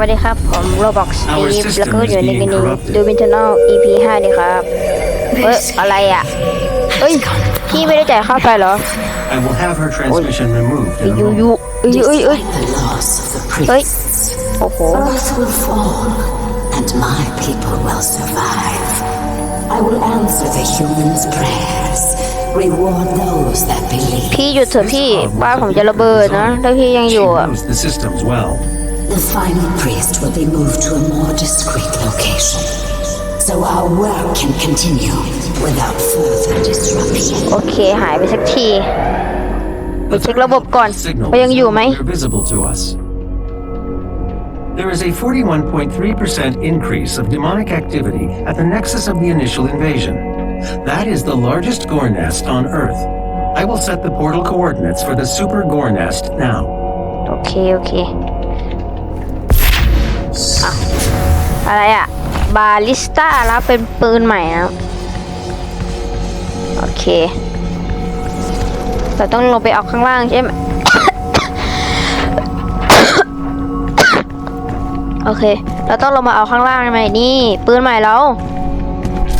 วัสดีครับ ผม Roblox Steve แล้วก็อยู่ในเกมนี้ดูวินเทอร์นอล EP 5ดีครับ เฮ้ย อะไรอะ เฮ้ย พี่ไม่ได้จ่ายค่าไฟเหรอ I will have her transmission removed เฮ้ย in a ยู moment. ยูเอ้ยเอ้ยเอ้ย The loss of the เฮ้ย priests. โอ้โห Earth will fall, and my people will survive. I will answer the humans' prayers, reward those that believe. พี่หยุดเถอะพี่บ้านผมจะระเบิดนะถ้าพี่ยังอ She ยู่อะ knows the systems well. The final priest will be moved to a more discreet location, so our work can continue without further disruption. โอเค หายไปสักที ไปเช็คระบบก่อน Signal ว่ายังอยู่ไหม are visible to us. There is a 41.3% increase of demonic activity at the nexus of the initial invasion. That is the largest gore nest on Earth. I will set the portal coordinates for the super gore nest now. โอเค โอเค อะไรอะบาลิสต้าแล้วเป็นปืนใหม่นะโอเคเราต้องลงไปเอาข้างล่างใช่ไหมโอเค เราต้องลงมาเอาข้างล่างใช่ไหมนี่ ปืนใหม่เรา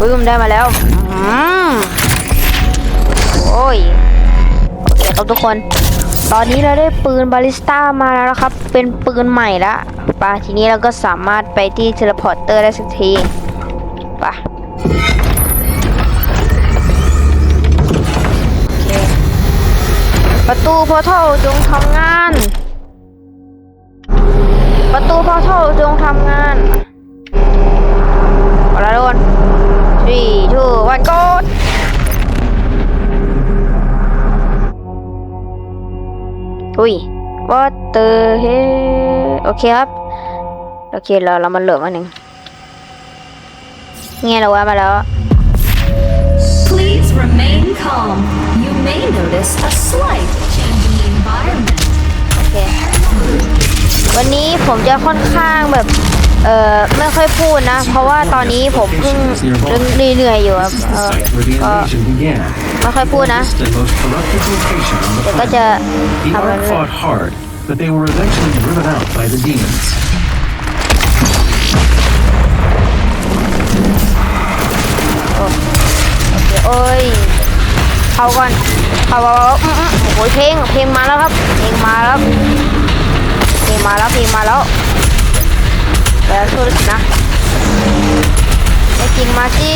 ปืนได้มาแล้วอืมโอ้ย โอเคครับทุกคน ตอนนี้เราได้ปืนบาลิสต้ามาแล้วนะครับ เป็นปืนใหม่ละปะทีนี้เราก็สามารถไปที่เทเลพอร์เตอร์ได้สักทีปะโอเคประตูพอทัลจงทำงาน ประตูพอทัลจงทำงาน อุ้ย what the hell โอเคครับ โอเคเราเรามาเหลือมาหนึ่งเงี้ยเราว่ามาแล้ว Please remain calm. You may notice a slight change in the environment. โอเค วันนี้ผมจะค่อนข้างแบบ เอ่อไม่ค่อยพูดนะ เพราะว่าตอนนี้ผมเพิ่งเหนื่อยๆอยู่ครับเออก็ไม่ค่อยพูดนะเดี๋ยวก็จะทำอะไร Ark fought hard, but they were eventually driven out by the demons. โอเคโอ้ยเข้าก่อนเข้าเอาเอาอืมอืมโอ้ยเพลงเพลงมาแล้วครับเพลงมาแล้วเพลงมาแล้วเพลงมาแล้ว แล้วสู้นะไอ้จริงมาสิ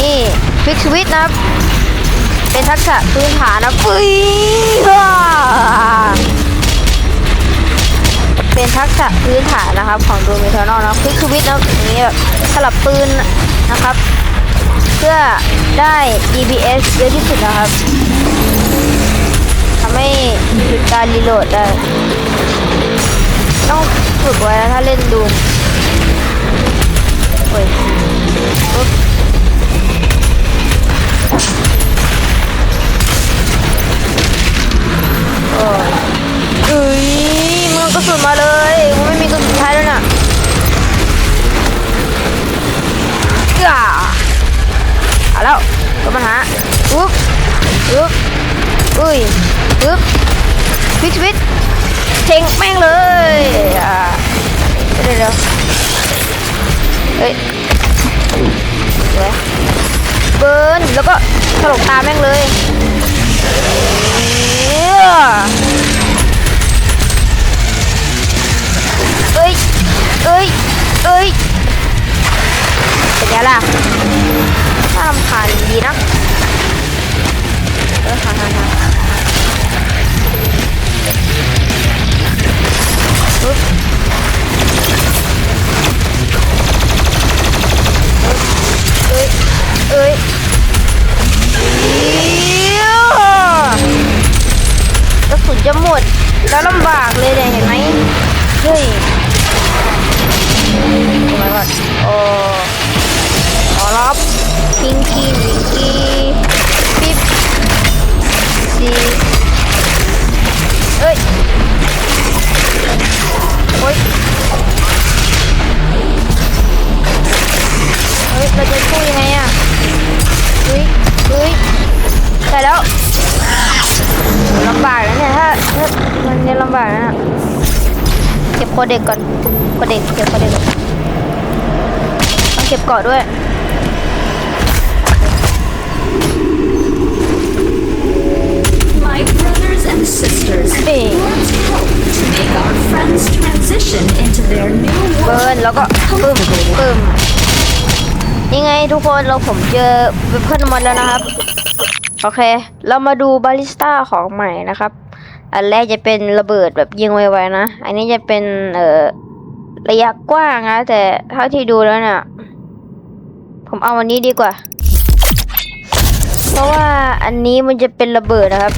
นี่ฟิกสวิตนะครับ เป็นทักษะพื้นฐานนะปุ้ยว้าเป็นทักษะพื้นฐานนะครับ ของดูมิเทอร์นอลนะฟิกสวิตนะอย่างนี้แบบสลับปืนนะครับ เพื่อได้ DPS เยอะที่สุดนะครับทำให้หยุดการรีโหลดได้ต้อง ฝึกไว้นะถ้าเล่นดูมโอ้ยปุ๊บโอ้ยเอ้ยมึงเอากระสุนมาเลยมึงไม่มีกระสุนใช้แล้วน่ะอ่าเอาแล้วก็ปัญหาปุ๊บปุ๊บอุ้ยปุ๊บฟิกฟิตเช็งแม่งเลยอ่า ดี๋ยวเดี๋ยวเฮ้ยสวยเบิร์นแล้วก็ถลกตาแม่งเลยเอ้ยเอ้ยเอ้ยเป็นไงล่ะน่ารำคาญดีนะเออฮ่าฮ่าฮ่าปึ๊บ เอ้ย เอ้ยเอี้ยกระสุนจะหมด แล้วลำบากเลยเนี่ยเห็นไหมเฮ้ยทำไมก่อนโอ้ขอรับพิงกี้วิงกี้ เด็กก่อนกดเด็กเก็บกดเด็กก่อนต้องเก็บเกาะด้วย My brothers and sisters, Hey. let's hope to make our friends transition into their new เบิ world ร์นแล้วก็ a ปึ้ม comfortable ปึ้มนี่ไงทุกคนเราผมเจอเพื่อนมอนแล้วนะครับ โอเค เรามาดูบาลิสต้าของใหม่นะครับ อันแรกจะเป็นระเบิดแบบยิงไวๆนะ อันนี้จะเป็นเอ่อระยะกว้างนะแต่เท่าที่ดูแล้วเนี่ยผมเอาอันนี้ดีกว่า เพราะว่าอันนี้มันจะเป็นระเบิดนะครับ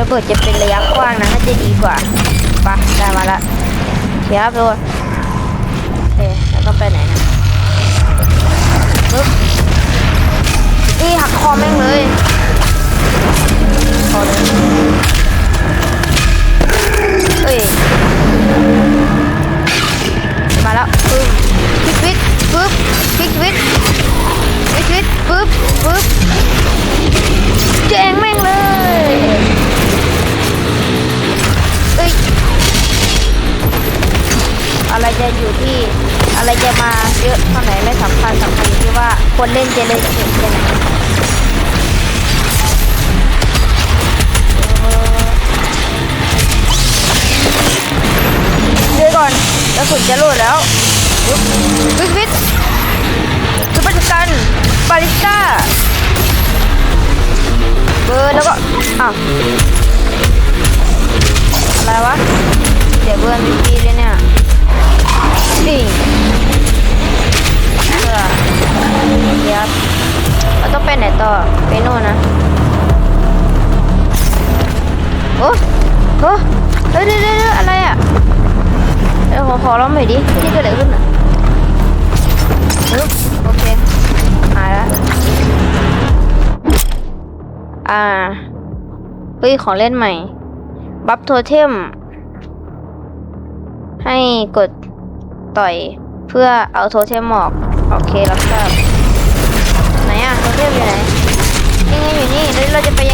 ระเบิดจะเป็นระยะกว้างนะน่าจะดีกว่าไปะได้มาละเชียบทุกคนโอเคแล้วก็ไปไหนนะปึ๊บนี่หักคอแม่งเลยคอเลยเอ้ย แล้วปึ๊บควิกวิกปึ๊บควิกวิกควิกวิกปึ๊บปึ๊บแจงแม่งเลยเอ้ยอะไรจะอยู่ที่อะไรจะมาเยอะเท่าไหร่ไม่สำคัญสำคัญที่ว่าคนเล่นจะเล่นเก่งแค่ไหน ก่อนแล้วฝุ่นจะโหลดแล้ววิทวิทวิทคือปัจจุบันบาริสต้าเบอร์แล้วก็อ้าวอะไรวะ เดี๋ยวเบอร์มีพีเลยเนี่ยนี่เบอเดี๋ยวเราต้องไปไหนต่อ ไปโน่นนะโอ้โหเฮ้ยเดี๋ยวเดี๋ยวเดี๋ยวอะไรอะ เดี๋ยวขอขอร้องหน่อยดิที่เกิดอะไรขึ้นอะโอเคหายแล้วอ่าเฮ้ยขอเล่นใหม่ บัฟโทเทม ให้กดต่อยเพื่อเอาโทเทมออก โอเครับทราบไหนอะโทเทมอยู่ไหนนี่ไงอยู่นี่แล้วเราจะไปยัง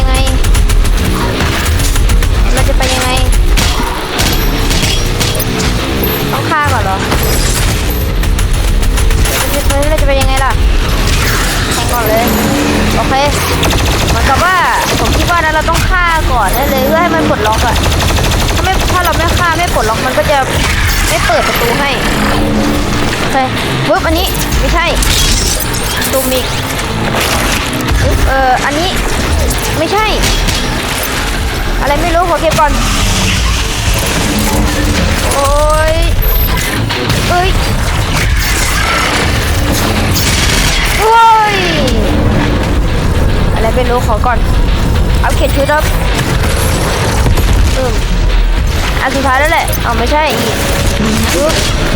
ตูมิกเอออันนี้ไม่ใช่ อะไรไม่รู้ขอเก็บก่อน โอ้ยเอ้ยโอ้ยอะไรไม่รู้ขอก่อน เอาเข็ดชุดครับอืมอันสุดท้ายแล้วแหละเอาไม่ใช่อีกปึ๊บ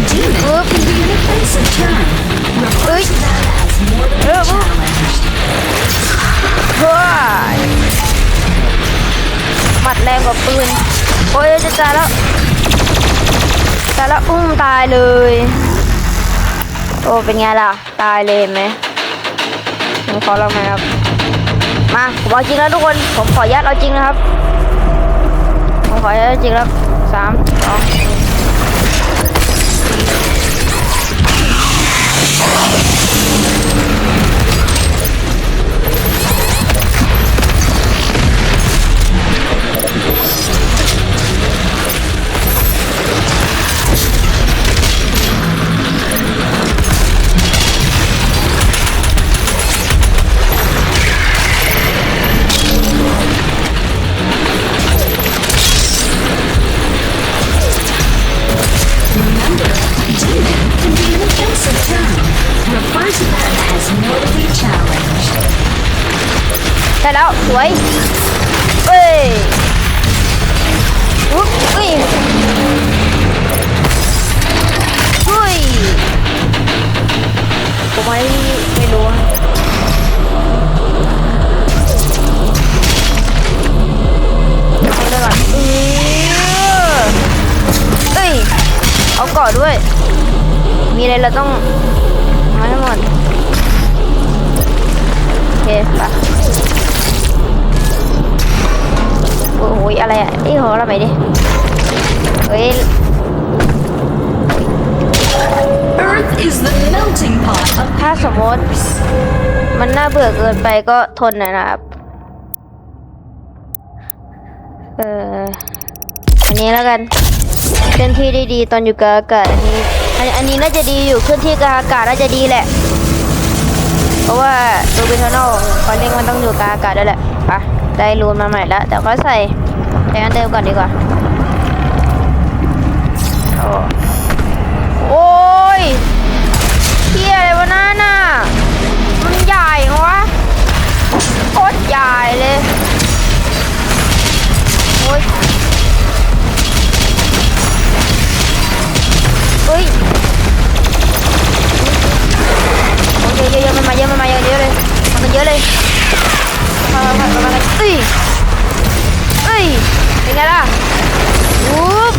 Demon Whoop. can be an offensive term. เอ้ย กับปืนโอ้ยจะตายแล้วตายแล้วอุ้มตายเลย โอ้เป็นไงล่ะ ตายเลยไหมผมขอลองไหมครับ มาผมเอาจริงแล้วทุกคน ผมขอยัดเอาจริงนะครับ ผมขอยัดเอาจริงแล้วสามสอง ได้แล้ว สวยเอ้ยอุ๊บเอ้ยเฮ้ยผมไม่ไม่รู้อะเอาเลยก่อนเออเอ้ย เอากาะด้วย มีอะไรเราต้องมาให้หมดโอเคไป โอ้ยอะไรอะอีหัวเราไปดิเฮ้ย Earth is the melting pot ถ้าสมมติมันน่าเบื่อเกินไปก็ทนหน่อยนะครับ เอ่อ อันนี้แล้วกันเคลื่อนที่ได้ดีตอนอยู่กับอากาศอันนี้อันอันนี้น่าจะดีอยู่เคลื่อนที่กับอากาศน่าจะดีแหละ เพราะว่าตัวเบทอนอลของเขาเรียกมันต้องอยู่กับอากาศด้วยแหละ ได้รูนมาใหม่แล้วแต่ก็ใส่ใช้อันเดิมก่อนดีกว่า โอ้ยเที่ยอะไรวะนั่นน่ะมันใหญ่วะโคตรใหญ่เลยโอ้ยเฮ้ยโอ้ยเยอะเยอะๆมันมาเยอะมันมาเยอะเยอะเลยมากันเยอะเลย มามามามาเอ้ยเอ้ยเป็นไงล่ะอุ๊บ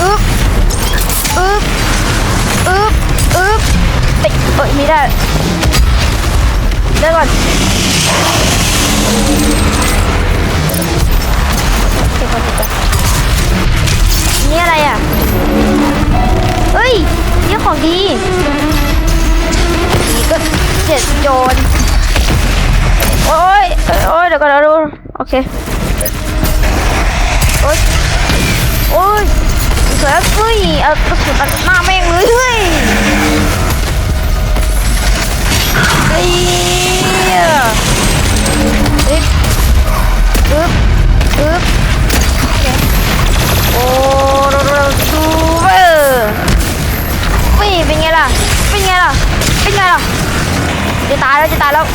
อุ๊บอุ๊บอุ๊บอุ๊บเอ้ยเอ้ยนี่ได้เลิกก่อนเก็บก่อนเก็บก่อนนี่อะไรอะ เฮ้ยนี่ของดีนี่ก็เจ็ดโจร โอ้ยเอ้ยโอ้ยเดี๋ยวก่อนนะดูโอเคโอ้ยโอ้ยเสือเฮ้ยเอากระสุนตัดหน้าแม่งเลยเฮ้ยเฮ้ยอึ๊บอึ๊บอึ๊บโอเคโอ้โรโรซูเวอร์นี่เป็นไงล่ะเป็นไงล่ะเป็นไงล่ะจะตายแล้วจะตายแล้ว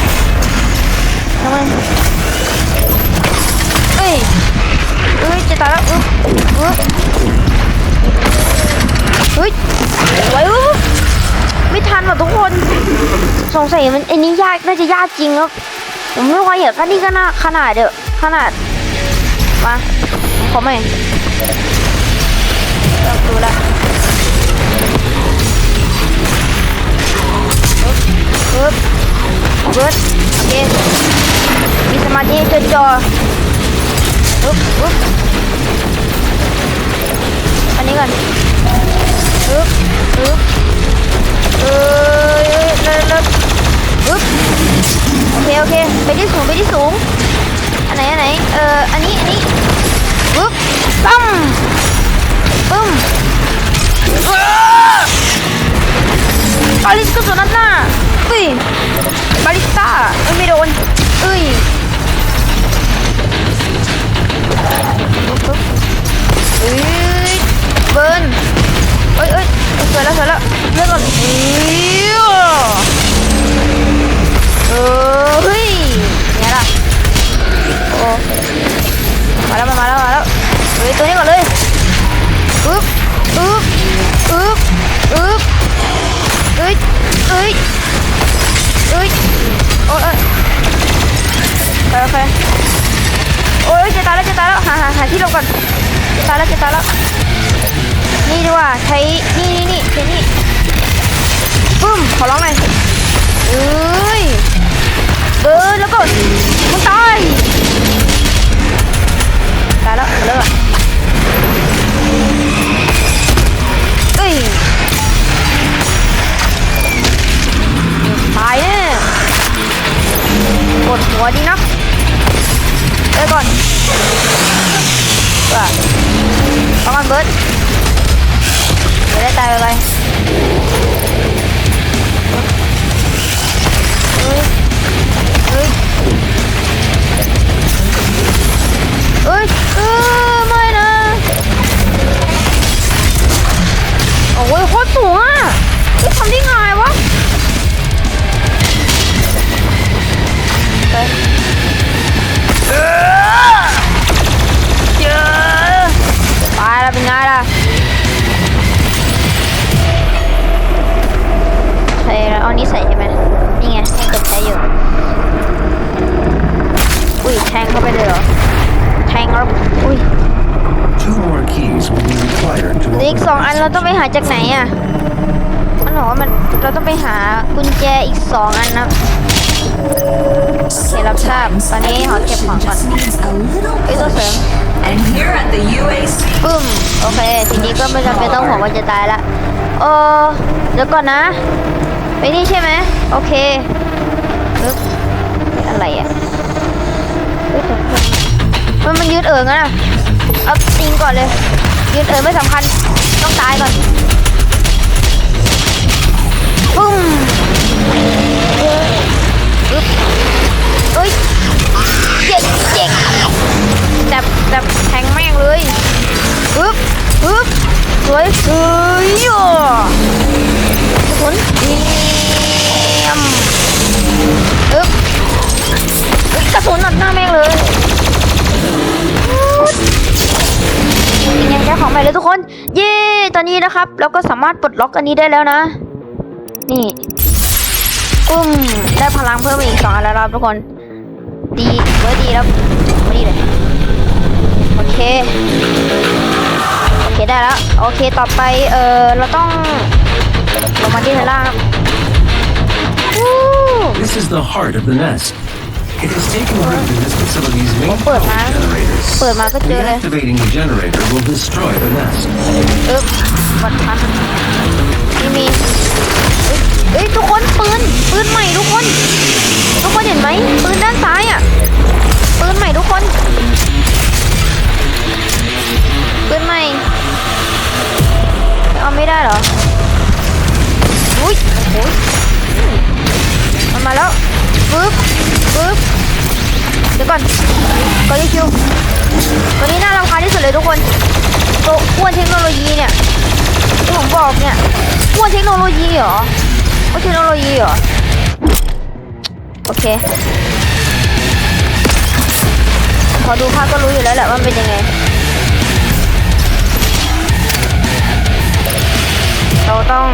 ทำไมเอ้ยเอ้ยจะตายแล้วเอึ๊บอึ๊บเฮ้ยไว้อุ๊บไม่ทันว่ะทุกคนสงสัยมันไอ้นี้ยากน่าจะยากจริงครับผมไม่ไหวอะก็นี่ก็น่าขนาดเด้อขนาดมาขอใหม่เราดูละปึ๊บปึ๊บโอเค มีสมาธิจดจ่อปึ๊บปึ๊บอันนี้ก่อนปึ๊บปึ๊บเอ้ยเอ้ยเลิศเลิศปึ๊บโอเคโอเคไปที่สูงไปที่สูงอันไหนอันไหนเอ่ออันนี้อันนี้ปึ๊บปั้มปึ้มเอ้อบาลิสก็สุนัขหน้าเอ้ ย นี่ปึ้มขอร้องหน่อยเอ้ยเออแล้วก็มึงตายตายแล้วเลิกเอ้ยตายแน่กดหัวดีนะเอ้ยก่อนว่าประมาณเบิร์ดจะได้ตายไป เฮ้ยเฮ้ยเฮ้ยเออไม่นะโอ้ยโคตรสูงอะนี่ทำได้ไงวะเฮ้ยเจอตายแล้วเป็นไงล่ะ แล้วเอานี้ใส่ใช่ไหมนี่ไงให้กดใช้อยู่ อุ้ยแทงเข้าไปเลยเหรอ แทงแล้วอุ้ยเลือ open อีกสองอันเราต้องไปหาจากไหนอะ มันบอกว่ามันเราต้องไปหากุญแจอีกสองอันนะ โอเครับทราบตอนนี้ขอเก็บของก่อน just needs a little เอ้ยตัวเสริม And here at the UAC ปึ้ม โอเค ทีนี้ก็ไม่จำเป็นต้องห่วงว่าจะตายละเออเดี๋ยวก่อนนะ ไปนี่ใช่ไหม โอเคปึ๊บเฮ้ยอะไรอะเฮ้ยเดี๋ยวมันมันยืดเอิงอะนะเอายิงก่อนเลย ยืดเอิงไม่สำคัญ ต้องตายก่อนปุ้ม ปึ๊บเอ้ยเจ็กเจ็กแต่แต่แทงแม่งเลยปึ๊บปึ๊บสวยเฮ้ยโย่ะสุนเยี่ยมปึ๊บกระสุนหนักหน้าแม่งเลยยังใช้ของใหม่เลยทุกคน เย้ ตอนนี้นะครับ เราก็สามารถปลดล็อกอันนี้ได้แล้วนะ นี่ ปุ้มได้พลังเพิ่มมาอีกสองอันแล้วครับทุกคน ดีเว้ยดีแล้วไม่ดีเลยโอเคโอเคได้แล้วโอเคต่อไปเออเราต้องลงมาที่ชั้นล่างครับวู้ This is the heart of the nest. It has taken root in this facility's main Ủa, power mà- generators. เปิดมาก็เจอเลย Reactivating the generator will destroy the nest. อึ๊บบัดทันนี่มี เอ้ยทุกคนปืนปืนใหม่ทุกคน ทุกคนเห็นไหมปืนด้านซ้ายอะปืนใหม่ทุกคนปืนใหม่เอาไม่ได้เหรออุ้ยโอ้โหมันมาแล้วปึ๊บปึ๊บเดี๋ยวก่อนก็ยังคิวตัวนี้น่ารำคาญที่สุดเลยทุกคนตัวอ้วนเทคโนโลยีเนี่ยที่ผมบอกเนี่ยอ้วนเทคโนโลยีเหรอ อ้เทคโนโลยีเหรอ โอเค พอดูภาพก็รู้อยู่แล้วแหละว่ามันเป็นยังไง เราต้อง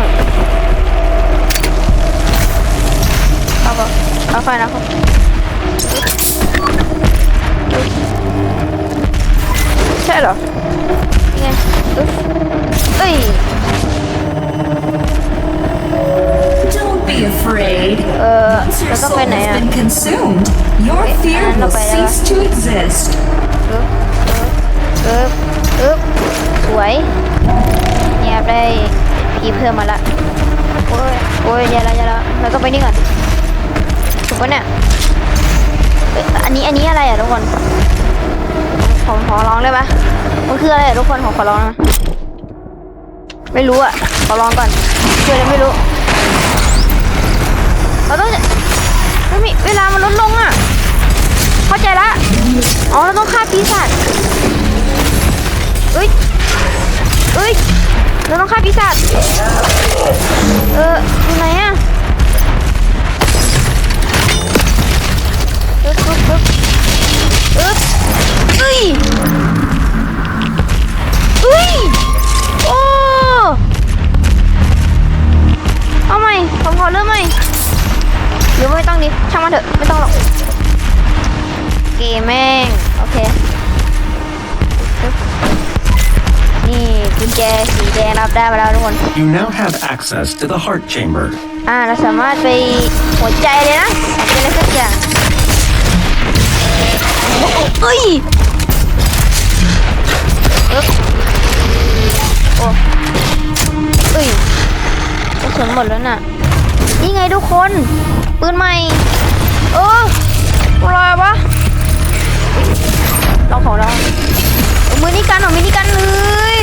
เอาก่อนเอาไฟนะครับใช่เหรอนี่ไงอึ๊บเอ้ย Don't be afraid. เออ Once เรา your ต้อง soul ไปไหน has อะ been consumed, your Okay, fear ano will pa yan? cease to exist. อึ๊บอึ๊บอึ๊บสวยเนี่ยได้พีเพิ่มมาละโอ้ยโอ้ยเดี๋ยวแล้วเดี๋ยวแล้วเราต้องไปนี่ก่อนถูกปะเนี่ยเอ้ยอันนี้อันนี้อะไรอะทุกคนผมขอร้องได้ปะมันคืออะไรอะทุกคนผมขอร้องนะไม่รู้อะขอร้องก่อนคืออะไรไม่รู้ เราต้องไม่มีเวลามันลดลงอะ เข้าใจละ อ๋อเราต้องฆ่าปีศาจเอ้ยเอ้ยเราต้องฆ่าปีศาจเอออยู่ไหนอะอึ๊บอึ๊บอึ๊บอึ๊บเอ้ยเอ้ยโอ้เอาใหม่ผมขอเริ่มใหม่ รือไม่ต้องดิช่างมันเถอะไม่ต้องหรอกเกมแม่งโอเคอึ๊บนี่กุญแจสีแดงรับได้มาแล้วทุกคน You now have access to the heart chamber. อ่าเราสามารถไปหัวใจเลยนะหัวใจอะไรสักอย่างโอ้โหเอ้ยอึ๊บโอ้เอ้ยกระสุนหมดแล้วน่ะ นี่ไงทุกคน ปืนใหม่ เอออะไรวะลองของเราเอามือนี่กันเอามือนี่กันเลย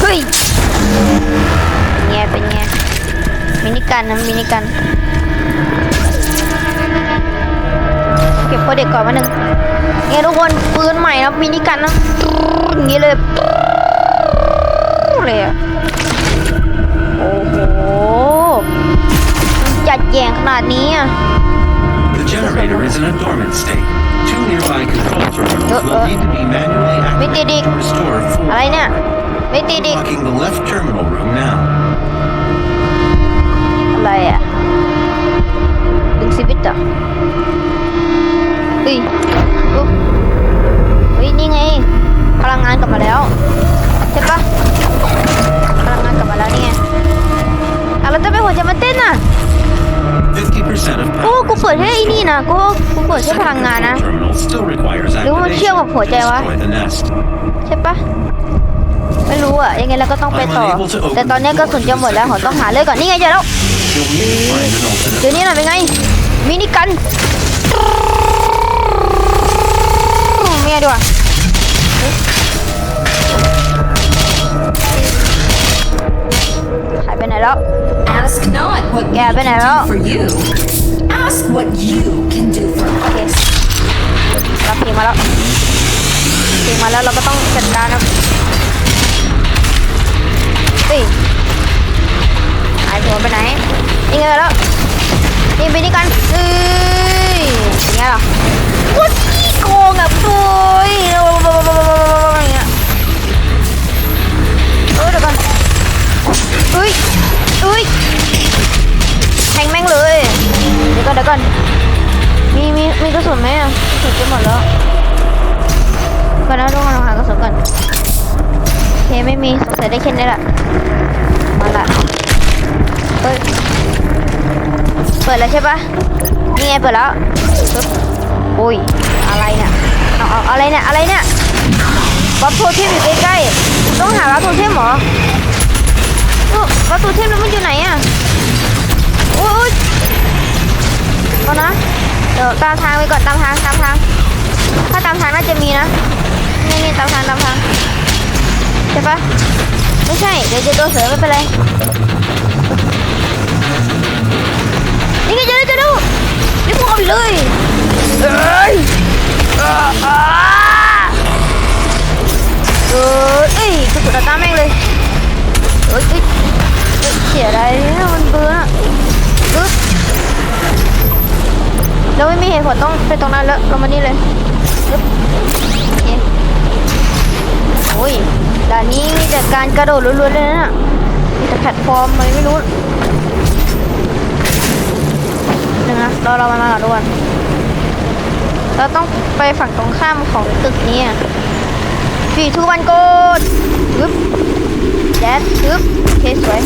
เฮ้ยเป็นไงเป็นไงมินิกันนะมินิกัน เก็บโคเด็กก่อนมาหนึ่งเนี่ยทุกคนปืนใหม่นะมินิกันนะอย่างนี้เลยเลยอะ โอ้โหมันจัดแยงขนาดนี้อะ The generator is in a dormant state. Two nearby control terminals will need to be manually Mấy tia activated đi. to restore อะไร full เนี่ย ไม่ติดอีก Blocking the left terminal room now. อะไรอะดึงชีวิตเหรอะเฮ้ยปุ๊บเฮ้ย นี่ไง พลังงานกลับมาแล้ว ใช่ปะ อะแล้วจะไปหัวใจมันเต้นอะ50% of โอ้ power กู has เปิด been ให้ไอ้นี่นะกูกูเปิด The แค่พลัง second งานนะ control terminal still requires หรือว่ามันเชื่อมกับ activation หัว to ใจวะ destroy the nest. ใช่ปะไม่รู้อะยังไงเราก็ต้องไปต่อ แต่ตอนนี้ก็สุนจะหมดแล้วผมต้องหาเลยก่อนนี่ไงเจอแล้ว You'll need to find an alternate เดี๋ยวนี้หน่อยเป็นไงมินิกันเมียดีกว่า หายไปไหนแล้ว Ask not what we Yeah, can but I do don't- for you. Ask what you can do for โอเค us. รับเพลงมาแล้วเพลงมาแล้วเราก็ต้องจัดการนะเฮ้ยหายหัวไปไหนนี่ไงแล้วนี่ไปนี่กันเฮ้ยอย่างเงี้ยเหรอวัดขี้โกงอะปุ้ยอย่างเงี้ยเออเดี๋ยวก่อนเฮ้ย เฮ้ยแทงแม่งเลย เดี๋ยวก่อนเดี๋ยวก่อนมีมีมีกระสุนไหมอะกระสุนจะหมดแล้วก่อนนะต้องลองหากระสุนก่อนโอเคไม่มีสงสัยได้แค่นี้แหละมาละเฮ้ยเปิดแล้วใช่ปะนี่ไงเปิดแล้วปึ๊บอุ้ยอะไรเนี่ยเอาเอาอะไรเนี่ยอะไรเนี่ยวัดโทเทมอยู่ใกล้ๆต้องหาวัดโทเทมเหรอ อุ๊ยวัดโทเทมแล้วมันอยู่ไหนอะอุ้ยอุ๊ยก่อนนะ เดี๋ยวตามทางไปก่อนตามทางตามทาง ถ้าตามทางน่าจะมีนะ นี่นี่ตามทางตามทางใช่ปะไม่ใช่ เดี๋ยวเจอตัวเสือไม่เป็นไรนี่ไงเจอแล้วเจอแล้วนี่พวกเอาไปเลยเอ้ยอ่าอ่าเอ้ยเอ้ยกระสุนอัดหน้าแม่งเลยเอ้ย เอ้ยเอ้ยเสียดายมันเบื่ออะอึ๊บเราไม่มีเหตุผลต้องไปตรงนั้นแล้วเรามานี่เลยยึบโอเคโอ้ยด่านนี้มีแต่การกระโดดล้วนๆเลยนะมีแต่แพลตฟอร์มอะไรไม่รู้นึงนะรอเรามาก่อนทุกคนเราต้องไปฝั่งตรงข้ามของตึกนี้ ฟีทูวันโกดยึบแดดยึบโอเคสวย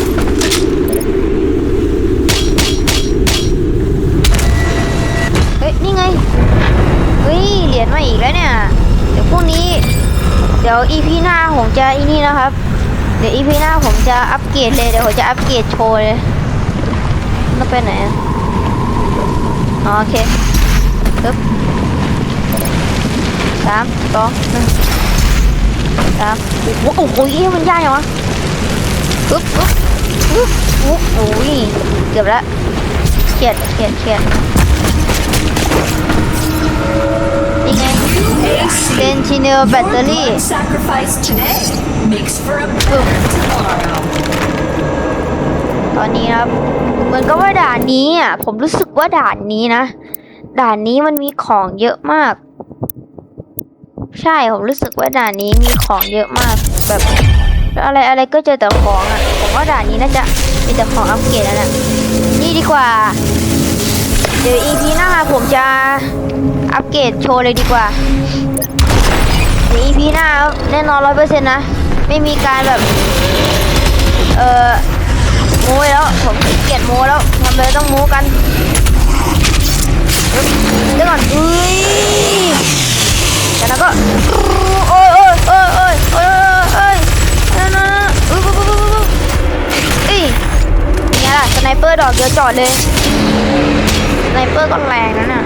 เฮ้ยนี่ไงเฮ้ยเหรียญมาอีกแล้วเนี่ย เดี๋ยวพรุ่งนี้ เดี๋ยว EP หน้าผมจะอีนี่นะครับ เดี๋ยว EP หน้าผมจะอัปเกรดเลยเดี๋ยวผมจะอัปเกรดโชว์เลยต้องไปไหนอะอ๋อโอเคปึ๊บสามสองหนึ่ง สามโอ้โหโอ้โหเหี้ยมันยากยังวะปึ๊บปึ๊บปึ๊บโอ้โหเกือบแล้วเขียดเขียดเขียดนี่ไงเป็นชิเนลแบตเตอรี่ One sacrifice today makes for a better tomorrow. ตอนนี้นะครับ เหมือนกับว่าด่านนี้อะผมรู้สึกว่าด่านนี้นะ ด่านนี้มันมีของเยอะมาก ใช่ผมรู้สึกว่าด่านนี้มีของเยอะมากแบบอะไรอะไรก็เจอแต่ของอะผมว่าด่านนี้น่าจะมีแต่ของอัปเกรดแล้วนะนี่ดีกว่า เดี๋ยว EP หน้าผมจะอัปเกรดโชว์เลยดีกว่าเดี๋ยว EP หน้าแน่นอนร้อยเปอร์เซ็นต์นะ ไม่มีการแบบ เอ่อโม้แล้วผมเกลียจโม้แล้วทำเลยต้องโม้กันเดี๋ยวก่อนอุ้ย จากนั้นก็โอ้ยโอ้ยโอ้ยโอ้ยโอ้ยโอ้ยนั่นนั่นอุ้ยปุ๊บปุ๊บปุ๊บปุ๊บเอ้ยเนี่ยล่ะสไนเปอร์ดอกเดียวจอดเลยสไนเปอร์ก็แรงนะน่ะ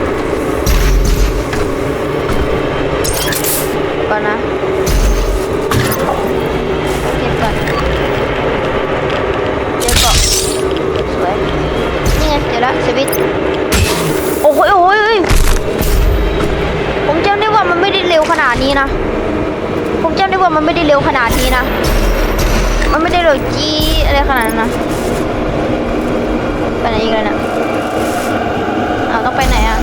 ก่อนนะ นะ ผมจำได้ว่ามันไม่ได้เร็วขนาดนี้นะ มันไม่ได้เร็วจี้อะไรขนาดนั้นนะไปไหนอีกแล้วนะเอ้าต้องไปไหนอะ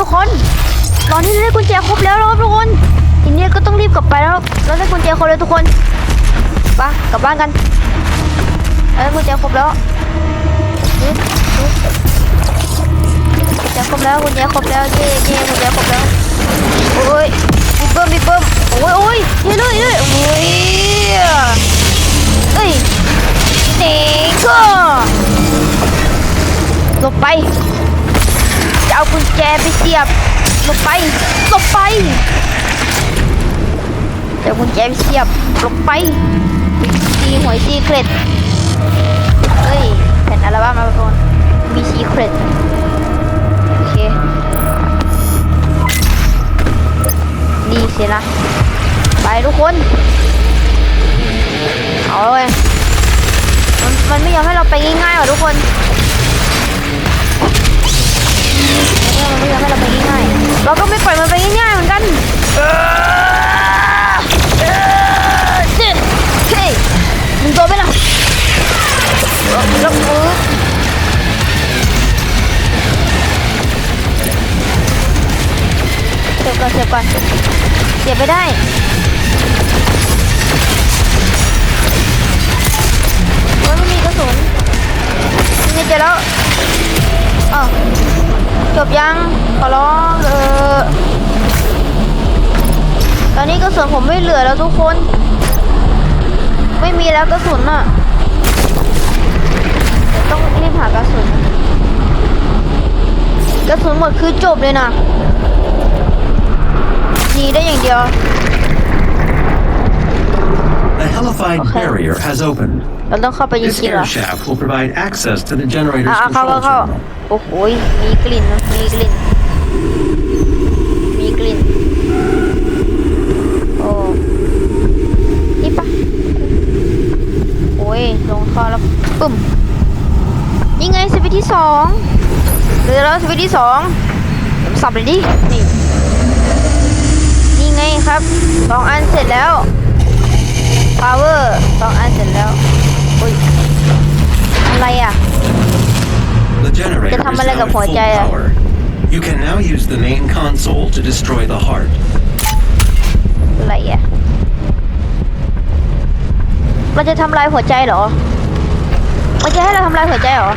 ทุกคน ตอนนี้เราได้กุญแจครบแล้วนะครับทุกคนทีนี้ก็ต้องรีบกลับไปแล้วเราได้กุญแจครบแล้วทุกคนไปกลับบ้านกันเราได้กุญแจครบแล้วกุญแจครบแล้วกุญแจครบแล้วเย่เย่กุญแจครบแล้วโอ้ยบิ๊กเบิ้มบิ๊กเบิ้มโอ้ยโอ้ยเฮ้ยเลยเฮ้ยโอ้ยเอ้ยเด็กก็หลบไป จะเอากุญแจไปเสียบหลบไปหลบไปจะเอากุญแจไปเสียบหลบไปตีหวยซีเครตเฮ้ยแผ่นอัลบั้มมาก่อนมีซีเครตโอเคดีสินะไปทุกคนเอาเลยมันมันไม่ยอมให้เราไปง่ายๆหรอทุกคน มันไม่ยอมให้เราไปง่ายๆเราก็ไม่ปล่อยมันไปง่ายๆเหมือนกันเฮ้ยมึงโดนไหมล่ะแล้วแล้วปึ๊บเสียบก่อนเสียบก่อนเสียบไปได้โอ้ยไม่มีกระสุนนี่เจอแล้วอ๋อ จบยังขอร้องเออตอนนี้กระสุนผมไม่เหลือแล้วทุกคน ไม่มีแล้วกระสุนอะเดี๋ยวต้องรีบหากระสุน กระสุนหมดคือจบเลยนะหนีได้อย่างเดียว The hellified Okay. barrier has opened. เราต้องเข้าไปจ This ริงๆเหร air อ shaft will provide access to the generator's อะเข้า control เข้าเข้า terminal. โอ้โหยมีกลิ่นนะมีกลิ่น มีกลิ่น โอ้ นี่ปะโอ้ย ลงคอแล้วปึ้มนี่ไงสวิตช์ที่สองเหลือแล้วสวิตช์ที่สองสับเลยดิ นี่ นี่ไงครับ สองอันเสร็จแล้ว power สองอันเสร็จแล้ว อุ้ยอะไรอะ The generator จะ is ทำอะไร now กับ at หัว full ใจอะ power. You can now use the main console to destroy the heart. อะไรอะ มันจะทำลายหัวใจเหรอ มันจะให้เราทำลายหัวใจเหรอ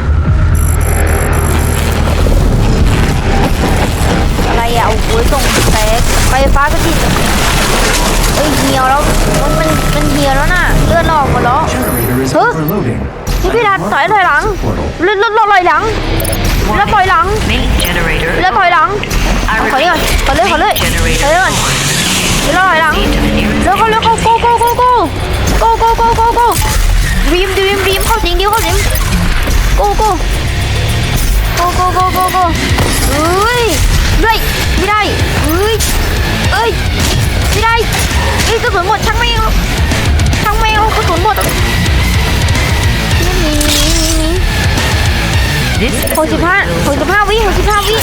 อะไรอะ โอ้โหส่งแสงไฟฟ้าก็ติด เอ้ยเหี่ยวแล้วมันมันมันเหี่ยวแล้วน่ะเลือดออกหมดแล้ว Generator is Huh? overloading. พี่พี่รัด Mark ถอย the ถอยหลัง exit portal. เลือดเลือดลอยหลังเลือดถอยหลัง Main generator. เลือดถอยหลัง I ขอนี่ก่อน repeat, ขอเลือดขอเลือด main ขอ generator. เลือดก่อนเลือดถอยหลัง Proceed to the nearest เร็วเข้าเร็วเข้า go go go go go go go go go รีมรีมรีมเข้าสิงเดียวเข้าสิง go go go go go go go เอ้ยด้วยไม่ได้เอ้ยเอ้ย ไม่ได้เอ้ยกระสุนหมดช่างแมวช่างแมวกระสุนหมดหนีหนีหนีหกสิบห้าหกสิบห้าวิหกสิบห้าวิ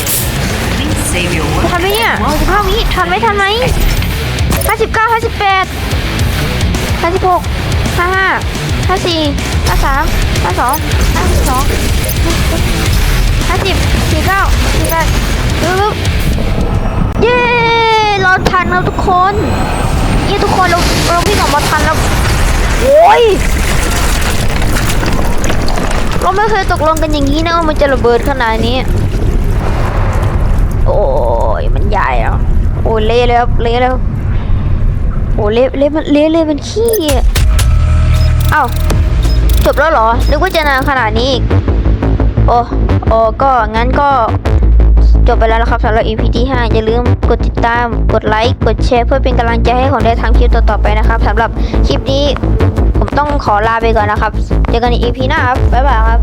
ทันไหมเนี่ยหกสิบห้าวิทันไหมทันไหมห้าสิบเก้าห้าสิบแปดห้าสิบหกห้าห้าห้าสี่ห้าสามห้าสองห้าสิบสองห้าสิบสี่เก้าสี่แปดปึ๊บเย้ เราทันแล้วทุกคนเย้ทุกคนเราเราวิ่งออกมาทันแล้วโอ้ยเราไม่เคยตกลงกันอย่างนี้นะว่ามันจะระเบิดขนาดนี้ โอ้ยมันใหญ่อะโอ้เละเลยครับเละแล้วโอ้เละเละมันเละเลยมันขี้เอ้าจบแล้วเหรอนึกว่าจะนานขนาดนี้อีกโอ้โอ้ก็งั้นก็ จบไปแล้วนะครับสำหรับ EP ที่ 5 อย่าลืมกดติดตาม กดไลค์ กดแชร์เพื่อเป็นกำลังใจให้ผมได้ทำคลิปต่อๆไปนะครับสำหรับคลิปนี้ผมต้องขอลาไปก่อนนะครับ เจอกันใน EP หน้าครับ บ๊ายบายครับ